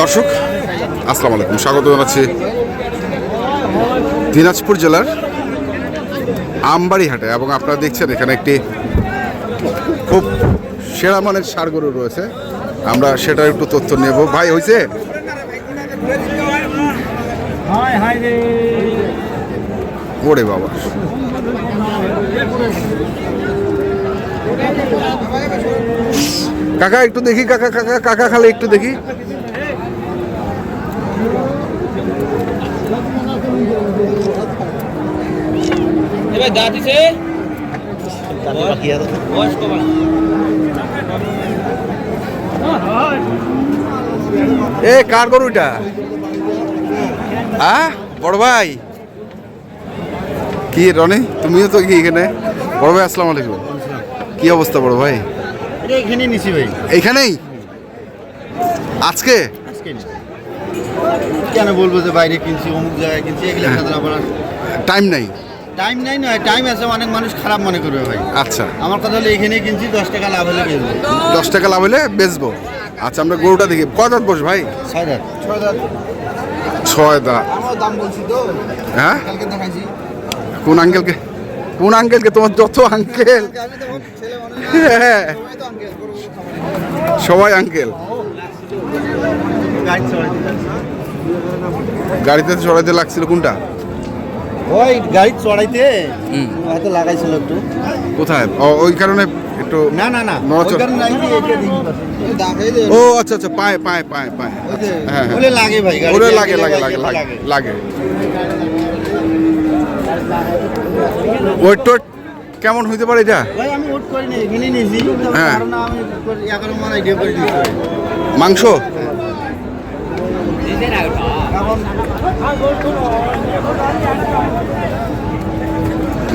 দর্শক আসসালামু আলাইকুম। স্বাগত জানাচ্ছি দিনাজপুর জেলার আমবাড়িহাটে এবং আপনারা দেখছেন এখানে একটি খুব সেরা মানের সার গরু রয়েছে। আমরা সেটার একটু তথ্য নেব। ভাই হয়েছে ওরে বাবা। কাকা একটু দেখি কাকা কাকা কাকা খালে একটু দেখি। এ কার গরুটা? আ বড় ভাই। কি রনি তুমিও তো কি এখানে? বড় ভাই আসসালামু আলাইকুম। কি অবস্থা বড় ভাই? এটা এখানে নিছি ভাই। এইখানেই আজকে? আজকে কেন বলব যে বাইরে কিনছি অমুক জায়গায় কিনছি এগুলো খাদ্য আবার টাইম নাই? টাইম নাই নয় টাইম আছে অনেক মানুষ খারাপ মনে করবে ভাই। আচ্ছা। আমার কথা হলো এখানে কিনছি দশ টাকা লাভ হলে বেচবো। দশ টাকা লাভ হলে বেচবো। আচ্ছা আমরা গরুটা দেখি। কয় দাঁত বস ভাই? ছয় হাজার ছয় হাজার ছয় দাঁত। আমার দাম বলছি তো। হ্যাঁ? কালকে দেখাইছি। কোন আঙ্কেলকে? কোন আঙ্কেলকে? তোমার যত আঙ্কেল। হ্যাঁ, সবাই আঙ্কেল। গাড়িতে চড়াইতে লাগছিল কোনটা? ওই গাড়ি চড়াইতে হয়তো লাগাইছিল একটু। কোথায়? ও ওই কারণে একটু না না না। ও আচ্ছা আচ্ছা পায় পায় পায় পায়। হ্যাঁ হ্যাঁ। লাগে ভাই ওরে লাগে লাগে লাগে লাগে। লাগে। ওয়েট টোয়েট কেমন হইতে পারে এটা? হ্যাঁ। মান মাংস?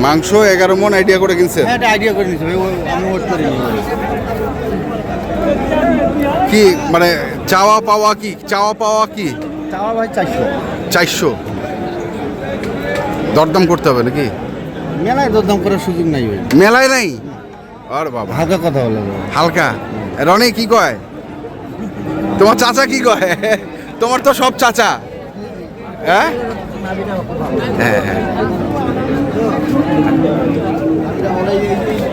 মাংস এগারো মন আইডিয়া করে কিনছে? হ্যাঁ কি মানে চাওয়া পাওয়া কি? চাওয়া পাওয়া কি? চাওয়া ভাই চারশো। চারশো। দরদাম করতে হবে নাকি? মেলায় দরদাম করার সুযোগ নাই ভাই। মেলায় নাই? আর বাবা। হালকা কথা বলে হালকা। রনি কি কয়? তোমার চাচা কি কয়? তোমার তো সব চাচা। হ্যাঁ? হ্যাঁ হ্যাঁ।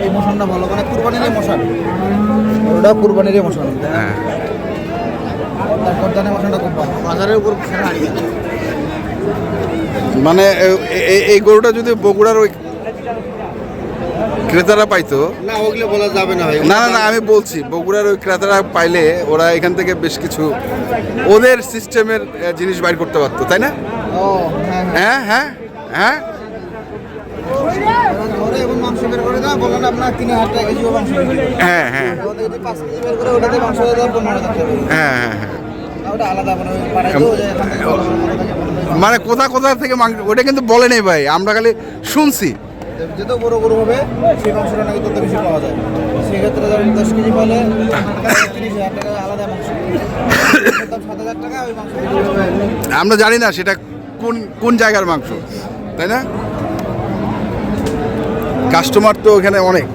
এই মশানটা ভালো মানে কুরবানির মশান ওটা কুরবানির মশান। হ্যাঁ। তারপর জানে মশানটা খুব ভালো। বাজারের উপর। মানে এই গরুটা যদি বগুড়ার ওই ক্রেতারা পাইতো। না ওগুলো বলা যাবে না না না আমি বলছি বগুড়ার ওই ক্রেতারা পাইলে ওরা এখান থেকে বেশ কিছু ওদের সিস্টেমের জিনিস বাইর করতে পারতো তাই না? হ্যাঁ হ্যাঁ। হ্যাঁ হ্যাঁ হ্যাঁ। হ্যাঁ হ্যাঁ। মানে কোথা কোথা থেকে মাংস ওটা কিন্তু বলে নেই ভাই আমরা খালি শুনছি। যত বড় গরু হবে সেই মাংসটা নাকি তত বেশি পাওয়া যায়। সেক্ষেত্রে ধরেন দশ কেজি পাইলে তিরিশ হাজার টাকা আলাদা মাংস। সাত হাজার টাকা ওই মাংস। আমরা জানি না সেটা কোন কোন জায়গার মাংস তাই না? কাস্টমার তো এখানে অনেক।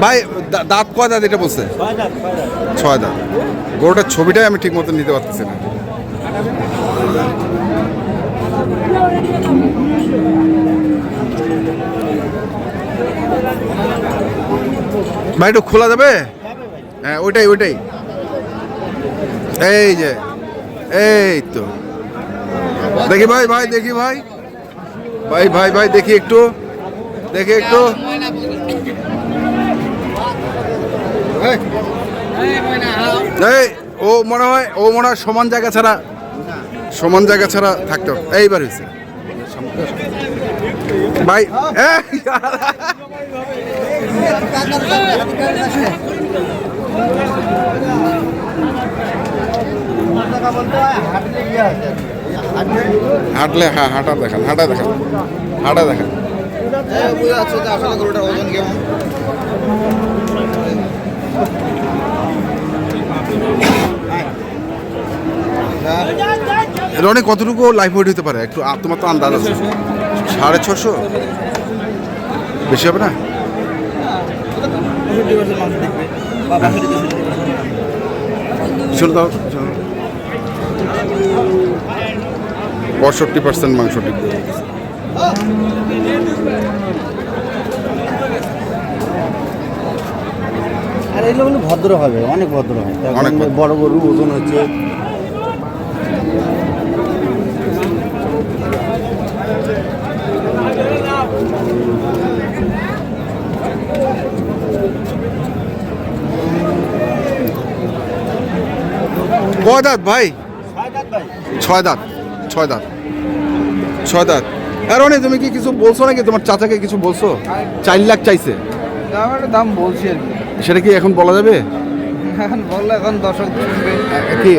ভাই দা- দাঁত কয় দাঁত এটা বলছে? ছয় দাঁত গরুটার ছবিটাই আমি ঠিক মতো নিতে পারতেছি না। ভাই একটু খোলা যাবে? হ্যাঁ ওইটাই ওইটাই। এই যে, এই তো। দেখি ভাই ভাই, দেখি ভাই। ভাই ভাই ভাই, দেখি একটু দেখি একটু। ও মনে হয়, ও মনে হয় সমান জায়গা ছাড়া সমান জায়গা ছাড়া থাকতো এইবার হয়েছে। ভাই হাঁটলে হ্যাঁ হাঁটা দেখান হাঁটা দেখান হাঁটা দেখান। আসলে ওজন কেমন। রনি কতটুকু লাইফ ওয়েট হতে পারে? একটু তোমার তো আন্দাজ আছে। সাড়ে ছশো? বেশি হবে না? পিছনে দাও পঁয়ষট্টি পার্সেন্ট মাংস আর এগুলো ভদ্র হবে অনেক ভদ্র হয় অনেক। বড় গরু ওজন হচ্ছে কয় দাঁত ভাই? ছয় দাঁত ছয় দাঁত ছয় দাঁত আর অনেক তুমি কি কিছু বলছো নাকি? তোমার চাচাকে কিছু বলছো? চার লাখ চাইছে। দাম বলছি আর কি। সেটা কি এখন বলা যাবে? এখন বললে এখন দর্শক কি?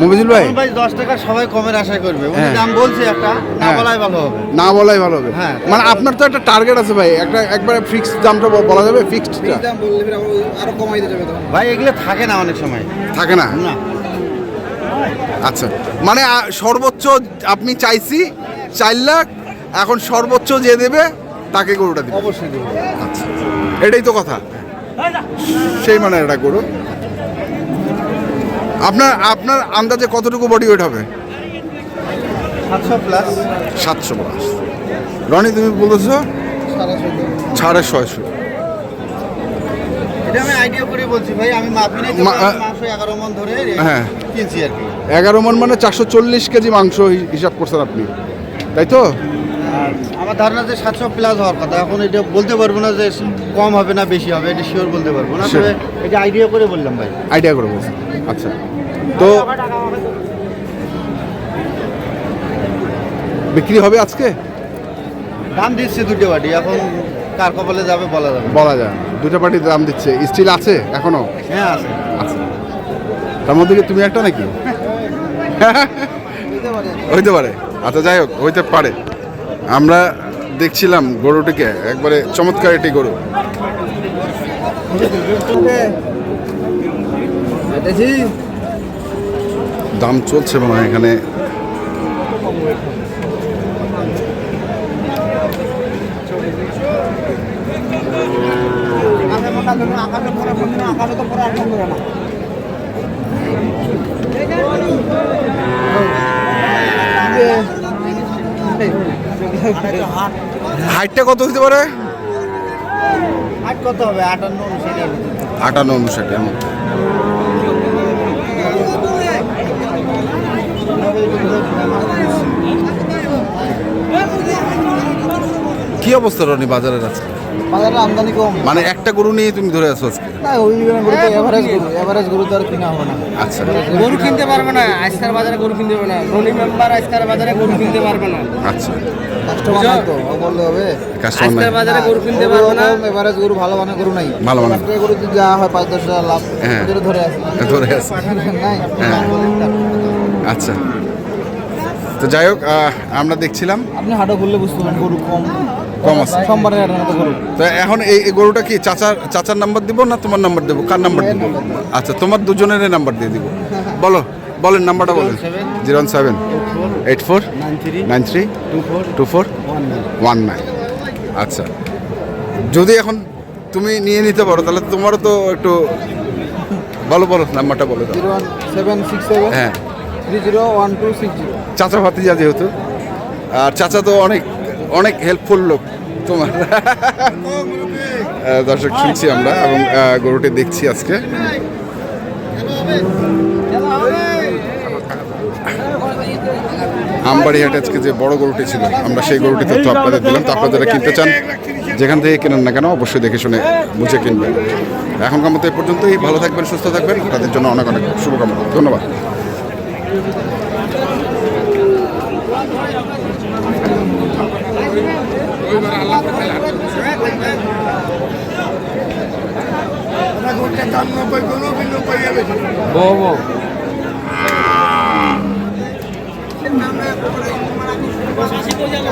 মমিজুল ভাই? ভাই দশ টাকা সবাই কমের আশা করবে। উনি হ্যাঁ। দাম বলছে একটা না হ্যাঁ। বলাই ভালো হবে। না বলাই ভালো হবে। হ্যাঁ। মানে আপনার তো একটা টার্গেট আছে ভাই। একটা একবারে ফিক্সড দামটা ব- বলা যাবে ফিক্সডটা দাম বললে আরও কমাই দিতে যাবে ভাই এগুলো থাকে না অনেক সময়। থাকে না? না। আচ্ছা। মানে সর্বোচ্চ আপনি চাইছি চার লাখ এখন সর্বোচ্চ যে দেবে তাকে গরুটা দিবে অবশ্যই দেবো। আচ্ছা। এটাই তো কথা। সেই মানে এটা গরু। আপনার আপনার আন্দাজে কতটুকু বডি ওয়েট হবে? সাতশো প্লাস সাতশো প্লাস রনি তুমি বলেছ? সাড়ে ছয়শো। মন হ্যাঁ। কিনছি আর কি। এগারো মন মানে চারশো চল্লিশ কেজি মাংস হিসাব করছেন আপনি তাই তো? আমার ধারণা যে সাতশো প্লাস হওয়ার কথা। এখন এটা বলতে পারব না যে কম হবে না বেশি হবে এটা শিওর বলতে পারব না. তবে এটা আইডিয়া করে বললাম ভাই। আইডিয়া করে বলছেন। আচ্ছা। তো বিক্রি হবে আজকে? দাম দিচ্ছে দুটো বাটি। এখন কার কপালে যাবে বলা যাবে বলা যায় দুটো পার্টি দাম দিচ্ছে। স্টিল আছে এখনও? হ্যাঁ আছে। আছে তার মধ্যে কি তুমি একটা নাকি? হইতে পারে। আচ্ছা যাই হোক হইতে পারে। আমরা দেখছিলাম গরুটিকে একবারে চমৎকার একটি গরু। দাম চলছে মনে হয় এখানে। হাইটটা কত হতে পারে? কত হবে? আটান্ন আটান্ন উনষাট এমন কি অবস্থা রনি বাজারের আছে বাজারে আমদানি কম। মানে একটা গরু নিয়ে তুমি ধরে আছো আজকে? না ওই গরু তো এভারেজ গরু এভারেজ গরু তো আর কিনা হবে না। আচ্ছা। গরু কিনতে পারবে না আজকার বাজারে গরু কিনতে পারবে না। ধনী মেম্বার আজকার বাজারে গরু কিনতে পারবে না। আচ্ছা। কাস্টমার তো বললে হবে আজকার বাজারে গরু কিনতে পারবে না। এভারেজ গরু ভালো মানের গরু নাই। ভালো গরু যদি যা হয় পাঁচ দশ হাজার লাভ হ্যাঁ। ধরে আছে। ধরে আছে। হ্যাঁ। আচ্ছা। তো যাই হোক আমরা দেখছিলাম। আপনি হাটও ঘুরলে বুঝতে পারেন গরু কম। কম আছে। মতো গরু। তো এখন এই গরুটা কি চাচার চাচার নাম্বার দিব না তোমার নাম্বার দেবো? কার নাম্বার দিব? আচ্ছা তোমার দুজনের নাম্বার দিয়ে দিব। বলো বলেন নাম্বারটা বলেন। Zero seven. Eight four. Nine three. Two four. One nine. আচ্ছা। যদি এখন তুমি নিয়ে নিতে পারো তাহলে তোমারও তো একটু বলো বলো নাম্বারটা বলো ওয়ান হ্যাঁ। ওয়ান চাচা ভাতিজা যেহেতু। আর চাচা তো অনেক অনেক হেল্পফুল লোক তোমার। দর্শক শুনছি আমরা এবং গরুটি দেখছি আজকে। আমবাড়িহাটে আজকে যে বড় গরুটি ছিল, আমরা সেই গরুটি তথ্য আপনাদের দিলাম। তো আপনারা কিনতে চান, যেখান থেকে কেনেন না কেন, অবশ্যই দেখে শুনে বুঝে কিনবেন। এখনকার মতো এ পর্যন্তই। ভালো থাকবেন, সুস্থ থাকবেন। তাদের জন্য অনেক অনেক শুভকামনা। ধন্যবাদ।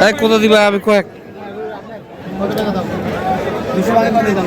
এই কত দিবা? আমি কয়েক। দুশো টাকা করে দাম।